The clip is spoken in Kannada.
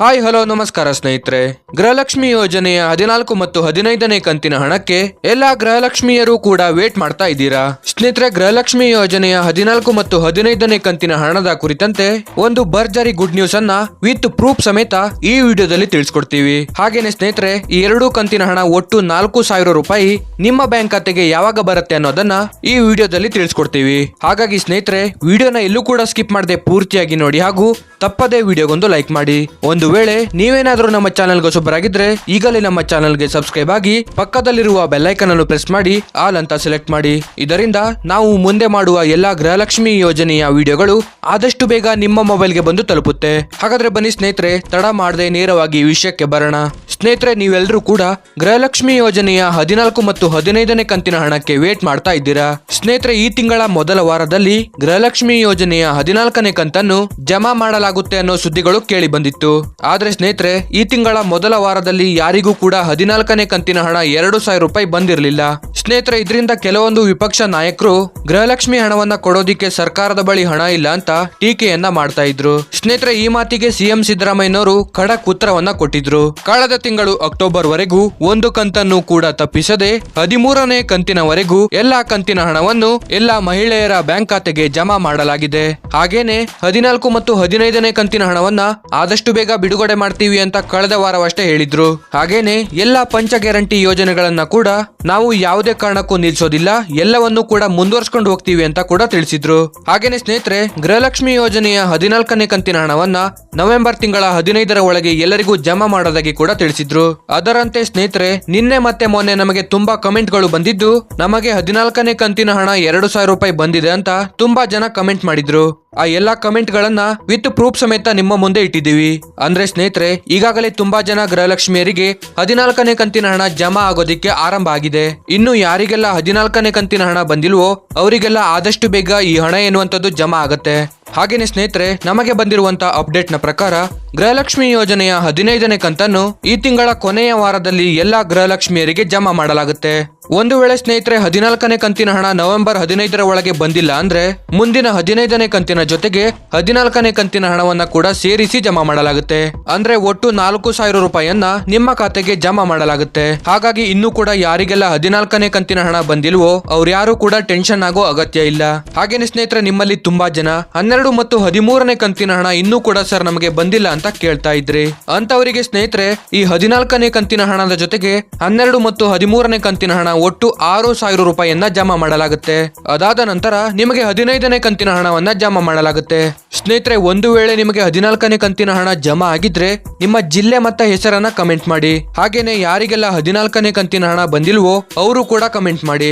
ಹಾಯ್, ಹಲೋ, ನಮಸ್ಕಾರ ಸ್ನೇಹಿತರೆ. ಗೃಹಲಕ್ಷ್ಮಿ ಯೋಜನೆಯ ಹದಿನಾಲ್ಕು ಮತ್ತು ಹದಿನೈದನೇ ಕಂತಿನ ಹಣಕ್ಕೆ ಎಲ್ಲಾ ಗೃಹಲಕ್ಷ್ಮಿಯರು ಕೂಡ ವೇಟ್ ಮಾಡ್ತಾ ಇದ್ದೀರಾ? ಸ್ನೇಹಿತರೆ, ಗೃಹಲಕ್ಷ್ಮಿ ಯೋಜನೆಯ ಹದಿನಾಲ್ಕು ಮತ್ತು ಹದಿನೈದನೇ ಕಂತಿನ ಹಣದ ಕುರಿತಂತೆ ಒಂದು ಭರ್ಜರಿ ಗುಡ್ ನ್ಯೂಸ್ ಅನ್ನ ವಿತ್ ಪ್ರೂಫ್ ಸಮೇತ ಈ ವಿಡಿಯೋದಲ್ಲಿ ತಿಳಿಸ್ಕೊಡ್ತೀವಿ. ಹಾಗೇನೆ ಸ್ನೇಹಿತರೆ, ಈ ಎರಡು ಕಂತಿನ ಹಣ ಒಟ್ಟು ನಾಲ್ಕು ಸಾವಿರ ರೂಪಾಯಿ ನಿಮ್ಮ ಬ್ಯಾಂಕ್ ಖಾತೆಗೆ ಯಾವಾಗ ಬರುತ್ತೆ ಅನ್ನೋದನ್ನ ಈ ವಿಡಿಯೋದಲ್ಲಿ ತಿಳಿಸ್ಕೊಡ್ತೀವಿ. ಹಾಗಾಗಿ ಸ್ನೇಹಿತರೆ, ವಿಡಿಯೋನ ಎಲ್ಲೂ ಕೂಡ ಸ್ಕಿಪ್ ಮಾಡದೆ ಪೂರ್ತಿಯಾಗಿ ನೋಡಿ. ಹಾಗೂ ತಪ್ಪದೇ ವಿಡಿಯೋಗೊಂದು ಲೈಕ್ ಮಾಡಿ. ಒಂದು ವೇಳೆ ನೀವೇನಾದರೂ ನಮ್ಮ ಚಾನೆಲ್ಗೆ ಹೊಸಬರಾಗಿದ್ರೆ ಈಗಲೇ ನಮ್ಮ ಚಾನೆಲ್ಗೆ ಸಬ್ಸ್ಕ್ರೈಬ್ ಆಗಿ ಪಕ್ಕದಲ್ಲಿರುವ ಬೆಲ್ಲೈಕನ್ ಅನ್ನು ಪ್ರೆಸ್ ಮಾಡಿ ಆಲ್ ಅಂತ ಸೆಲೆಕ್ಟ್ ಮಾಡಿ. ಇದರಿಂದ ನಾವು ಮುಂದೆ ಮಾಡುವ ಎಲ್ಲಾ ಗೃಹಲಕ್ಷ್ಮಿ ಯೋಜನೆಯ ವಿಡಿಯೋಗಳು ಆದಷ್ಟು ಬೇಗ ನಿಮ್ಮ ಮೊಬೈಲ್ಗೆ ಬಂದು ತಲುಪುತ್ತೆ. ಹಾಗಾದ್ರೆ ಬನ್ನಿ ಸ್ನೇಹಿತರೆ, ತಡ ಮಾಡದೆ ನೇರವಾಗಿ ವಿಷಯಕ್ಕೆ ಬರೋಣ. ಸ್ನೇಹಿತರೆ ನೀವೆಲ್ಲರೂ ಕೂಡ ಗೃಹಲಕ್ಷ್ಮಿ ಯೋಜನೆಯ ಹದಿನಾಲ್ಕು ಮತ್ತು ಹದಿನೈದನೇ ಕಂತಿನ ಹಣಕ್ಕೆ ವೇಟ್ ಮಾಡ್ತಾ ಇದ್ದೀರಾ? ಸ್ನೇಹಿತರೆ, ಈ ತಿಂಗಳ ಮೊದಲ ವಾರದಲ್ಲಿ ಗೃಹಲಕ್ಷ್ಮಿ ಯೋಜನೆಯ ಹದಿನಾಲ್ಕನೇ ಕಂತನ್ನು ಜಮಾ ಮಾಡಲಾಗುತ್ತೆ ಅನ್ನೋ ಸುದ್ದಿಗಳು ಕೇಳಿ ಬಂದಿತ್ತು. ಆದ್ರೆ ಸ್ನೇಹಿತರೆ, ಈ ತಿಂಗಳ ಮೊದಲ ವಾರದಲ್ಲಿ ಯಾರಿಗೂ ಕೂಡ ಹದಿನಾಲ್ಕನೇ ಕಂತಿನ ಹಣ ಎರಡು ಸಾವಿರ ರೂಪಾಯಿ ಬಂದಿರಲಿಲ್ಲ. ಸ್ನೇಹಿತರೆ, ಇದರಿಂದ ಕೆಲವೊಂದು ವಿಪಕ್ಷ ನಾಯಕರು ಗೃಹಲಕ್ಷ್ಮಿ ಹಣವನ್ನ ಕೊಡೋದಿಕ್ಕೆ ಸರ್ಕಾರದ ಬಳಿ ಹಣ ಇಲ್ಲ ಅಂತ ಟೀಕೆಯನ್ನ ಮಾಡ್ತಾ ಇದ್ರು. ಸ್ನೇಹಿತರೆ, ಈ ಮಾತಿಗೆ ಸಿಎಂ ಸಿದ್ದರಾಮಯ್ಯನವರು ಖಡಕ್ ಉತ್ತರವನ್ನ ಕೊಟ್ಟಿದ್ರು. ಕಳೆದ ತಿಂಗಳು ಅಕ್ಟೋಬರ್ ವರೆಗೂ ಒಂದು ಕಂತನ್ನು ಕೂಡ ತಪ್ಪಿಸದೆ ಹದಿಮೂರನೇ ಕಂತಿನವರೆಗೂ ಎಲ್ಲಾ ಕಂತಿನ ಹಣವನ್ನು ಎಲ್ಲಾ ಮಹಿಳೆಯರ ಬ್ಯಾಂಕ್ ಖಾತೆಗೆ ಜಮಾ ಮಾಡಲಾಗಿದೆ. ಹಾಗೇನೆ ಹದಿನಾಲ್ಕು ಮತ್ತು ಹದಿನೈದನೇ ಕಂತಿನ ಹಣವನ್ನ ಆದಷ್ಟು ಬೇಗ ಬಿಡುಗಡೆ ಮಾಡ್ತೀವಿ ಅಂತ ಕಳೆದ ವಾರವಷ್ಟೇ ಹೇಳಿದ್ರು. ಹಾಗೇನೆ ಎಲ್ಲಾ ಪಂಚ ಗ್ಯಾರಂಟಿ ಯೋಜನೆಗಳನ್ನ ಕೂಡ ನಾವು ಯಾವುದೇ ಕಾರಣಕ್ಕೂ ನಿಲ್ಸೋದಿಲ್ಲ, ಎಲ್ಲವನ್ನೂ ಕೂಡ ಮುಂದುವರ್ಸ್ಕೊಂಡು ಹೋಗ್ತೀವಿ ಅಂತ ಕೂಡ ತಿಳಿಸಿದ್ರು. ಹಾಗೇನೆ ಸ್ನೇಹಿತರೆ, ಗೃಹಲಕ್ಷ್ಮಿ ಯೋಜನೆಯ ಹದಿನಾಲ್ಕನೇ ಕಂತಿನ ಹಣವನ್ನ ನವೆಂಬರ್ ತಿಂಗಳ ಹದಿನೈದರ ಒಳಗೆ ಎಲ್ಲರಿಗೂ ಜಮಾ ಮಾಡೋದಾಗಿ ಕೂಡ ತಿಳಿಸಿದ್ರು. ಅದರಂತೆ ಸ್ನೇಹಿತರೆ, ನಿನ್ನೆ ಮತ್ತೆ ಮೊನ್ನೆ ನಮಗೆ ತುಂಬಾ ಕಮೆಂಟ್ಗಳು ಬಂದಿದ್ದು, ನಮಗೆ ಹದಿನಾಲ್ಕನೇ ಕಂತಿನ ಹಣ ಎರಡು ಸಾವಿರ ರೂಪಾಯಿ ಬಂದಿದೆ ಅಂತ ತುಂಬಾ ಜನ ಕಮೆಂಟ್ ಮಾಡಿದ್ರು. ಆ ಎಲ್ಲಾ ಕಮೆಂಟ್ ಗಳನ್ನ ವಿತ್ ಪ್ರೂಫ್ ಸಮೇತ ನಿಮ್ಮ ಮುಂದೆ ಇಟ್ಟಿದ್ದೀವಿ. ಅಂದ್ರೆ ಸ್ನೇಹಿತರೆ, ಈಗಾಗಲೇ ತುಂಬಾ ಜನ ಗೃಹಲಕ್ಷ್ಮಿಯರಿಗೆ ಹದಿನಾಲ್ಕನೇ ಕಂತಿನ ಹಣ ಜಮಾ ಆಗೋದಿಕ್ಕೆ ಆರಂಭ ಆಗಿದೆ. ಇನ್ನು ಯಾರಿಗೆಲ್ಲ ಹದಿನಾಲ್ಕನೇ ಕಂತಿನ ಹಣ ಬಂದಿಲ್ವೋ, ಅವರಿಗೆಲ್ಲ ಆದಷ್ಟು ಬೇಗ ಈ ಹಣ ಎನ್ನುವಂಥದ್ದು ಜಮಾ ಆಗತ್ತೆ. ಹಾಗೇನೆ ಸ್ನೇಹಿತರೆ, ನಮಗೆ ಬಂದಿರುವಂತಹ ಅಪ್ಡೇಟ್ನ ಪ್ರಕಾರ ಗೃಹಲಕ್ಷ್ಮಿ ಯೋಜನೆಯ ಹದಿನೈದನೇ ಕಂತನ್ನು ಈ ತಿಂಗಳ ಕೊನೆಯ ವಾರದಲ್ಲಿ ಎಲ್ಲಾ ಗೃಹಲಕ್ಷ್ಮಿಯರಿಗೆ ಜಮಾ ಮಾಡಲಾಗುತ್ತೆ. ಒಂದು ವೇಳೆ ಸ್ನೇಹಿತರೆ, ಹದಿನಾಲ್ಕನೇ ಕಂತಿನ ಹಣ ನವೆಂಬರ್ ಹದಿನೈದರ ಒಳಗೆ ಬಂದಿಲ್ಲ ಅಂದ್ರೆ ಮುಂದಿನ ಹದಿನೈದನೇ ಕಂತಿನ ಜೊತೆಗೆ ಹದಿನಾಲ್ಕನೇ ಕಂತಿನ ಹಣವನ್ನ ಕೂಡ ಸೇರಿಸಿ ಜಮಾ ಮಾಡಲಾಗುತ್ತೆ. ಅಂದ್ರೆ ಒಟ್ಟು ನಾಲ್ಕು ಸಾವಿರ ರೂಪಾಯಿಯನ್ನ ನಿಮ್ಮ ಖಾತೆಗೆ ಜಮಾ ಮಾಡಲಾಗುತ್ತೆ. ಹಾಗಾಗಿ ಇನ್ನು ಕೂಡ ಯಾರಿಗೆಲ್ಲ ಹದಿನಾಲ್ಕನೇ ಕಂತಿನ ಹಣ ಬಂದಿಲ್ವೋ, ಅವ್ರ್ಯಾರು ಕೂಡ ಟೆನ್ಷನ್ ಆಗೋ ಅಗತ್ಯ ಇಲ್ಲ. ಹಾಗೇನೆ ಸ್ನೇಹಿತರೆ, ನಿಮ್ಮಲ್ಲಿ ತುಂಬಾ ಜನ ಹನ್ನೆರಡು ಮತ್ತು ಹದಿಮೂರನೇ ಕಂತಿನ ಹಣ ಇನ್ನೂ ಕೂಡ ಸರ್ ನಮಗೆ ಬಂದಿಲ್ಲ ಅಂತ ಕೇಳ್ತಾ ಇದ್ರಿ. ಅಂತವರಿಗೆ ಸ್ನೇಹಿತರೆ, ಈ ಹದಿನಾಲ್ಕನೇ ಕಂತಿನ ಹಣದ ಜೊತೆಗೆ ಹನ್ನೆರಡು ಮತ್ತು ಹದಿಮೂರನೇ ಕಂತಿನ ಹಣ ಒಟ್ಟು ಆರು ಸಾವಿರ ರೂಪಾಯಿಯನ್ನ ಜಮಾ ಮಾಡಲಾಗುತ್ತೆ. ಅದಾದ ನಂತರ ನಿಮಗೆ ಹದಿನೈದನೇ ಕಂತಿನ ಹಣವನ್ನ ಜಮಾ ಮಾಡಲಾಗುತ್ತೆ. ಸ್ನೇಹಿತರೆ, ಒಂದು ವೇಳೆ ನಿಮಗೆ ಹದಿನಾಲ್ಕನೇ ಕಂತಿನ ಹಣ ಜಮಾ ಆಗಿದ್ರೆ ನಿಮ್ಮ ಜಿಲ್ಲೆ ಮತ್ತ ಹೆಸರನ್ನ ಕಮೆಂಟ್ ಮಾಡಿ. ಹಾಗೇನೆ ಯಾರಿಗೆಲ್ಲ ಹದಿನಾಲ್ಕನೇ ಕಂತಿನ ಹಣ ಬಂದಿಲ್ವೋ, ಅವರು ಕೂಡ ಕಮೆಂಟ್ ಮಾಡಿ.